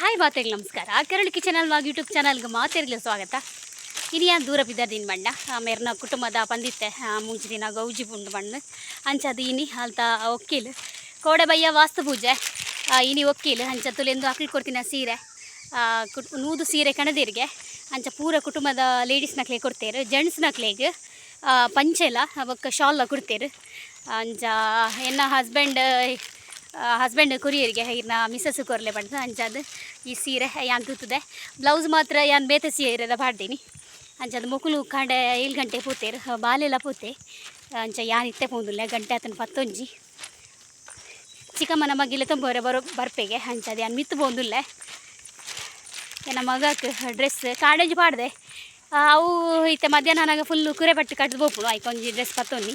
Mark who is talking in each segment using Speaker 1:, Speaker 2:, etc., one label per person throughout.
Speaker 1: Hi ಮಾತೆಗಳು ನಮಸ್ಕಾರ. ಕರಳು kitchen ಅಲ್ವಾಗ YouTube ಚಾನಲ್ಗೆ ಮಾತೆರ್ಲಿ ಸ್ವಾಗತ. ಇನಿಯ ದೂರ ಬಿದ್ದದಿನ ಬಣ್ಣ. ಮೇರ್ನ ಕುಟುಂಬದ ಪಂದಿತ್ತೆ ಮುಂಚೆ ದಿನ ಗೌಜಿ ಪುಂಡು ಬಣ್ಣ. ಅಂಚದು ಇನಿ ಅಲ್ತ ಕೋಡೆ ಬಯ್ಯ ವಾಸ್ತು ಪೂಜೆ. ಇನಿ ಒಕ್ಕೀಲು. ಅಂಚ ತುಲೆಂದು ಅಕ್ಲು ಕೊಡ್ತೀನಿ ಸೀರೆ. ಕುಟ್, ನೂದು ಸೀರೆ ಕಣದಿರಿಗೆ. ಅಂಚ ಪೂರ ಕುಟುಂಬದ ಲೇಡೀಸ್ ನಕ್ಲೆ ಕೊಡ್ತೇರು. ಜೆಂಟ್ಸ್ ನಕ್ಲೆಗ್ ಪಂಚೆಲ, ಅವಕ್ಕೆ ಶಾಲ್ ಕೊಡ್ತೇರು. ಅಂಚ ಎನ್ನ ಹಸ್ಬೆಂಡ್ ಹಸ್ಬೆಂಡ್ ಕುರಿಯರಿಗೆ ಇರ್ನ ಮಿಸ್ಸಸ್ ಕೊರ್ಲೆ ಬಣ್ಣ ಅಂಜಾದ ಈ ಸೀರೆ ಯಾನ್ ತೂತದೆ ಬ್ಲೌಸ್ ಮಾತ್ರ ಯಾನ್ ಬೇತೆ ಸೀರೆದ ಪಾಡ್ದೀನಿ ಅಂಚಾದ ಮುಕುಲು ಕಾಂಡೆ ಏಳು ಗಂಟೆ ಪೂತೇರು ಬಾಲೆಲ್ಲ ಪೂತೆ. ಅಂಚ ಯಾನ್ ಇತ್ತೆ ಪೋಂದುಲ್ಲೆ ಗಂಟೆ ಆತನ ಪತ್ತೊಂಜಿ. ಚಿಕ್ಕಮ್ಮನ ಮಗಿಲೆ ತುಂಬೋರೆ ಬರೋ ಬರ್ಪೆಗೆ ಅಂಚಾದ ಯಾನ್ ಮಿತ್ತು ಪೋಂದುಲ್ಲೆ. ನನ್ನ ಮಗಕ್ಕೆ ಡ್ರೆಸ್ ಕಾಡೇಜ್ ಪಾಡ್ದೆ ಆ, ಅವು ಇತ್ತೆ ಮಧ್ಯಾಹ್ನ ನನಗೆ ಫುಲ್ಲು ಕುರೆ ಬಟ್ಟೆ ಕಟ್ಟಿದ್ ಹೋಗ್ಬೋದು ಆಯ್ಕೊಂಜಿ ಡ್ರೆಸ್ ಪತ್ತೊಂದು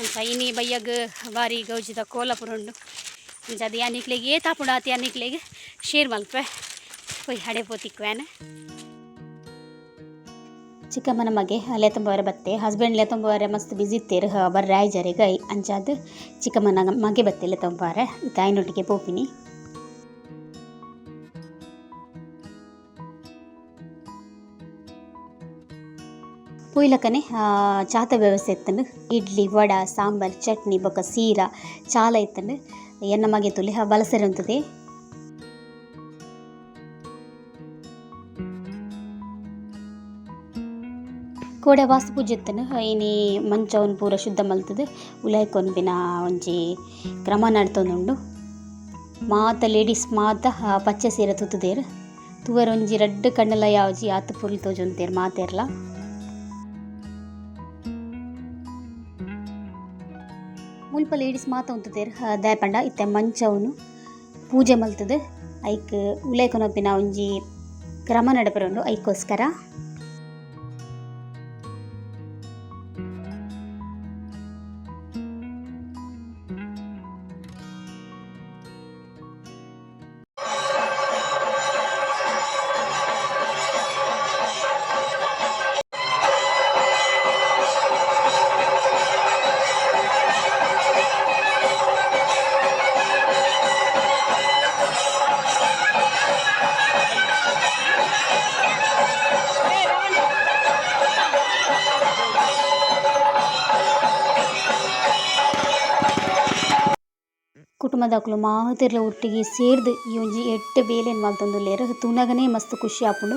Speaker 1: ಅಂಚ ಇನಿ ಬೈಯಾಗ ಬಾರಿ ಗೌಜಿದ ಕೋಲಪುರ ಉಂಡು ಅಂಚ ಅದು ಯಾನಿಕ್ಲೆಗೆ ಏ ತಾಪುಡ ಆತಿ ಯಾನಿಕ್ಲೆಗೆ ಶೇರ್ ಮಲ್ಪೆ ಹೊಯ್ ಹಡೆ ಪೋತಿಕ್ವೇನ ಚಿಕ್ಕಮ್ಮನ ಮಗೆ, ಅಲ್ಲೇ ತುಂಬವರೆ ಬತ್ತೆ ಹಸ್ಬೆಂಡ್ಲೆ ತುಂಬವರೆ ಮಸ್ತ್ ಬಿಸಿ ಇತ್ತೇರು ಬರ್ರೆ ಆಯ್ಜರಿಗೆ ಅಂಚಾದ ಚಿಕ್ಕಮ್ಮನ ಮಗೆ ಬತ್ತೆಲೆ ತುಂಬಾರೆ ತಾಯಿನೊಟ್ಟಿಗೆ ಪೋಪಿನಿ. ಪುಯ್ಲಕ್ಕನೆ ಚಾತ ವ್ಯವಸ್ಥೆ ಇತ್ತಂಡು ಇಡ್ಲಿ, ವಡ, ಸಾಂಬಾರ್, ಚಟ್ನಿ ಬೊಕ ಸೀರ, ಚಾಲ ಇತ್ತಂಡು ಎನ್ನ ಮಗೆ ತುಲಿ ಬಲಸರಿ ಉಂತದೆ ಕೋಡೆ ವಾಸ್ತು ಪೂಜೆ ಏನಿ ಮಂಚ ಮಂಚವನ್ನು ಪೂರ ಶುದ್ಧ ಮಲ್ತದೆ ಉಲಾಯ್ಕೊಂಬಿನ ಒಂಜಿ ಕ್ರಮ ನಡ್ತೊಂದುಂಡು. ಮಾತ ಲೇಡೀಸ್ ಮಾತ ಪಚ್ಚೆ ಸೀರೆ ತುತ್ತುದೇರು. ತೂವರ ಒಂಜಿ ರಡ್ಡ್ ಕಣ್ಣಲ ಯಾವಜಿ ಆತ ಪುರಿ ತೋಜೊಂತೇರು ಮಾತೆರ್ಲ. ಮುಲ್ಪ ಲೇಡೀಸ್ ಮಾತ ಉಂತದೇರ್ ದಾಯಪಂಡ. ಇತ್ತೆ ಮಂಚವನು ಪೂಜೆ ಮಲ್ತದು. ಐಕ್ ಉಲೇಕನೊಪ್ಪಿನ ಒಂಜಿ ಕ್ರಮ ನಡಪರುಂಡು ಐಕೋಸ್ಕರ. ಕುಟುಂಬದಕ್ಲು ಮಾತಿರ್ಲ ಒಟ್ಟಿಗೆ ಸೇರ್ದು ಈ ಒಂಜಿ ಎಟ್ಟು ಬೇಲೆನ್ ಲೇರ ತೂನಗನೆ ಮಸ್ತ್ ಖುಷಿ ಆಪುಂಡು.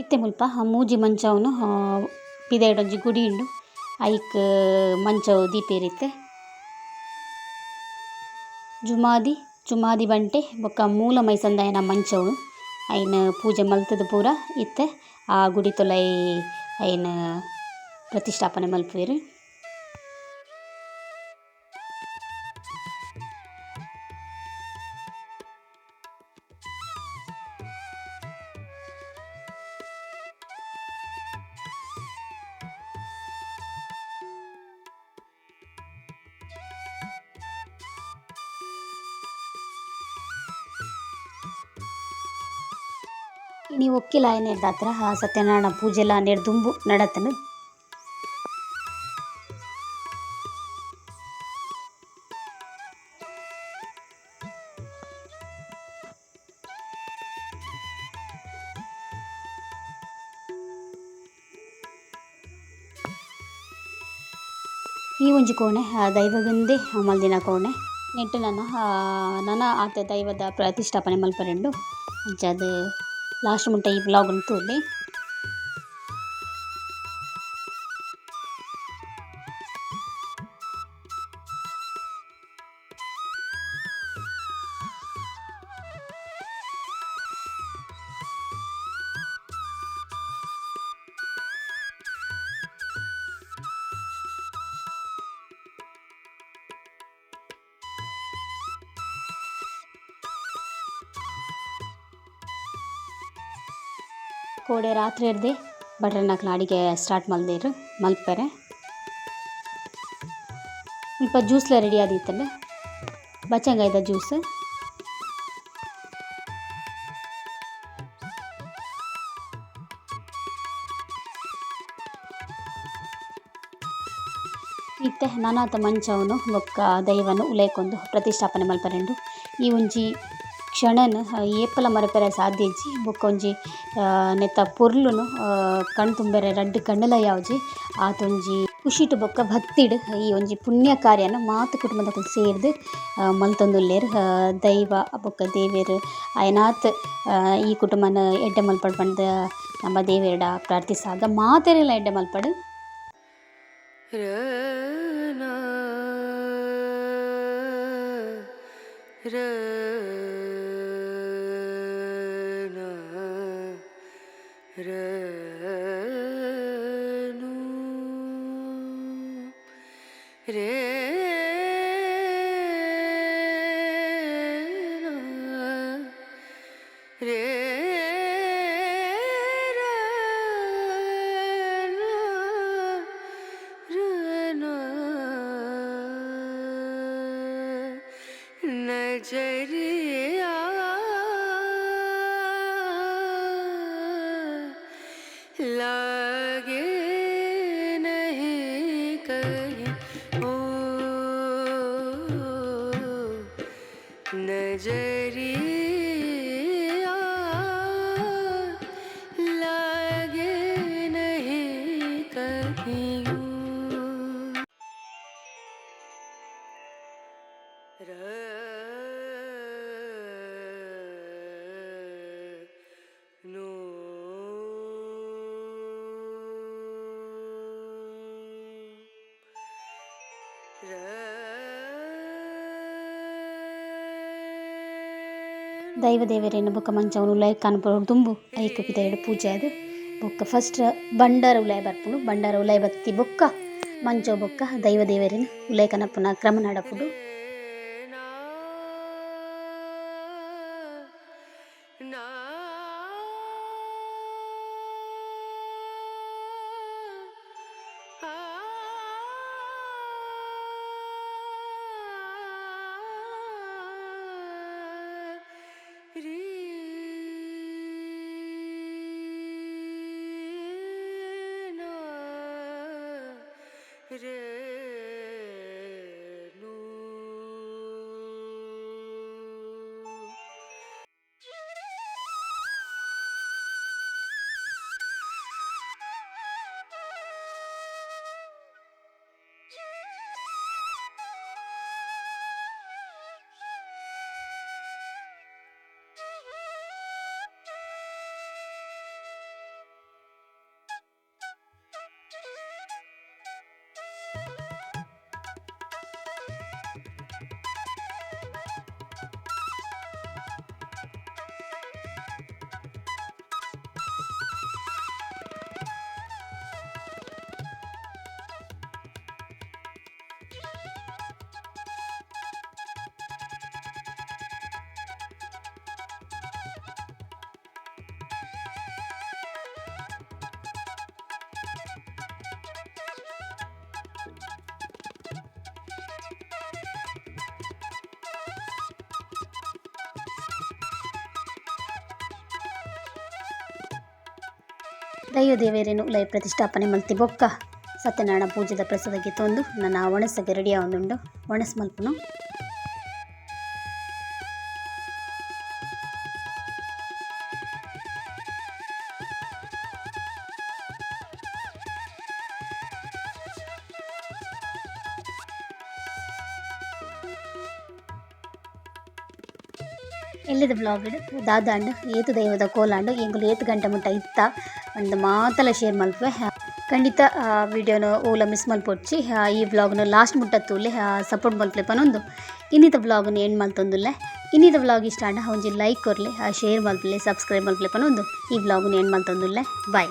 Speaker 1: ಇತ್ತೆ ಮುಲ್ಪ ಮೂಜಿ ಮಂಚವನು ಪಿದೆಡೊಂಜಿ ಗುಡಿ ಉಂಡು ಐಕ್, ಮಂಚವು ದೀಪೇರಿತ್ತೆ ಜುಮಾದಿ. ಜುಮಾದಿ ಬಂಟೆ, ಬೊಕ್ಕ ಮೂಲ ಮೈಸಂದಾಯನ ಮಂಚವು, ಐನ್ ಪೂಜೆ ಮಲ್ತದ ಪೂರ ಇತ್ತೆ. ಆ ಗುಡಿ ತೊಲೈ ಐನ್ ಪ್ರತಿಷ್ಠಾಪನೆ ಮಲ್ಪುವೆರು. ನೀವು ಒಕ್ಕಿಲ ಏನೇರ್ದ ಹತ್ರ? ಆ ಸತ್ಯನಾರಾಯಣ ಪೂಜೆ ನೆಡ್ ದುಂಬು ನಡತನು. ಈ ಒಂಜಿ ಕೋಣೆ ದೈವಗಂದೆ ಮಲ್ದಿನ ಕೋಣೆ. ನೆಟ್ಟು ನನ್ನ ನನ್ನ ಆತ ದೈವದ ಪ್ರತಿಷ್ಠಾಪನೆ ಮಲ್ಪರೆಂಡು ಅಂಚ ಲಾಸ್ಟ್ ಮುಟ್ಟ ಈ ಬ್ಲಾಗ್ ತೂಲೆ ಕೋಡೆ ರಾತ್ರಿ ಹಿಡ್ದು ನಾಲ್ಕು ಅಡಿಗೆ ಸ್ಟಾರ್ಟ್ ಮಲ್ದಿರು, ಮಲ್ಪಾರೆ. ಇಪ್ಪ ಜ್ಯೂಸ್ಲ ರೆಡಿ ಆದಿತ್ತಲ್ಲ ಬಚ್ಚಂಗಾಯ್ದ ಜ್ಯೂಸ್ ಇತ್ತೆ ನಾನಾತ ಮಂಚವನು ಬೊಕ್ಕ ದೈವನು ಉಲೇಕೊಂದು ಪ್ರತಿಷ್ಠಾಪನೆ ಮಲ್ಪರೆಂಡು ಈ ಒಂಜಿ ಕ್ಷಣನ್ ಏಪಲ ಮರಪೆರೆ ಸಾಧ್ಯ ಇಜ್ಜಿ ಬೊಕ್ಕ ಒಂಜಿ ಆ, ನೆತ್ತ ಪೊರ್ಲುನು ಕಣ್ ತುಂಬೆರೆ ರಡ್ಡ್ ಕಣ್ಣುಲ ಯಾವ್ಜಿ ಆತೊಂಜಿ ಖುಷಿಟ್ ಬೊಕ್ಕ ಭಕ್ತಿಡ್ ಈ ಒಂಜಿ ಪುಣ್ಯ ಕಾರ್ಯನ ಮಾತ ಕುಟುಂಬದ ಸೇರ್ದು ಮಲ್ತೊಂದುಲ್ಲೆರ್ ದೈವ ಬೊಕ್ಕ ದೇವೆರ್ ಅಯನಾತ್ ಈ ಕುಟುಂಬನ ಎಡ್ಡೆ ಮಲ್ಪಡ್ ಪಂಡ ನಮ್ಮ ದೇವೆರ್ಡ ಪ್ರಾರ್ಥಿಸಾಗ ಮಾತೆರೆಲ ಎಡ್ಡೆ ಮಲ್ಪಡ್.
Speaker 2: ರನ जरी Bridges.
Speaker 1: ದೈವ ದೇವರೇನು ಬೊಕ್ಕ ಮಂಚವನು ಉಲಾಯ್ ಕಾನ್ಪುರ ತುಂಬು ಐಕ್ ಪಿದೆಡ್ ಪೂಜೆ ಅದು. ಬೊಕ್ಕ ಫಸ್ಟ್ ಬಂಡಾರ ಉಲಾಯ್ ಬರ್ಪುಂಡು. ಬಂಡಾರ ಉಲಾಯ್ ಬತ್ತಿ ಬೊಕ್ಕ ಮಂಚ ಬೊಕ್ಕ ದೈವ ದೇವರೇನು ಉಲಾಯ್ ಕನಪುನ ಕ್ರಮ ನಡಪುಡು.
Speaker 2: রে
Speaker 1: ದೈವ ಲಯ ಪ್ರತಿಷ್ಠಾಪನೆ ಮಲ್ತಿ ಬೊಕ್ಕ. ಸತ್ಯನಾರಾಯಣ ಪೂಜೆದ ಪ್ರಸಾದಕ್ಕೆ ತೊಂದು ನನ್ನ ಒಣಸಗೆ ರೆಡಿ ಆವೊಂದುಂಡು ಒಣಸ್ ಮಲ್ಪುನು ಎಲ್ಲಿದ ಬ್ಲಾಗ್ ದಾದಾಂಡ್ ಏತು ದೈವದ ಕೋಲಾಂಡ್ ಎಂಗುಲು ಏತು ಗಂಟೆ ಮುಟ್ಟ ಇತ್ತ ಒಂದು ಮಾತಲ ಶೇರ್ ಮಲ್ಪೆ ಖಂಡಿತ ವಿಡಿಯೋನ ಓಲ ಮಿಸ್ ಮಲ್ಪೊಡ್ಚಿ ಈ ವ್ಲಾಗ್ನ ಲಾಸ್ಟ್ ಮುಟ್ಟ ತೂಲೆ ಸಪೋರ್ಟ್ ಮಲ್ಪಲೆ ಪನೊಂದು ಇನ್ನಿತ ವ್ಲಾಗ್ನ ಎಂಡ್ ಮಲ್ತೊಂದುಲ್ಲೆ ಇನ್ನಿತ ವ್ಲಾಗ್ ಇಷ್ಟ ಅಂಡ ಒಂಜಿ ಲೈಕ್ ಕೊರ್ಲೆ ಶೇರ್ ಮಲ್ಪಲೆ ಸಬ್ಸ್ಕ್ರೈಬ್ ಮಲ್ಪಲೆ ಪನೊಂದು ಈ ವ್ಲಾಗ್ನ ಎಂಡ್ ಮಲ್ತೊಂದುಲ್ಲೆ ಬಾಯ್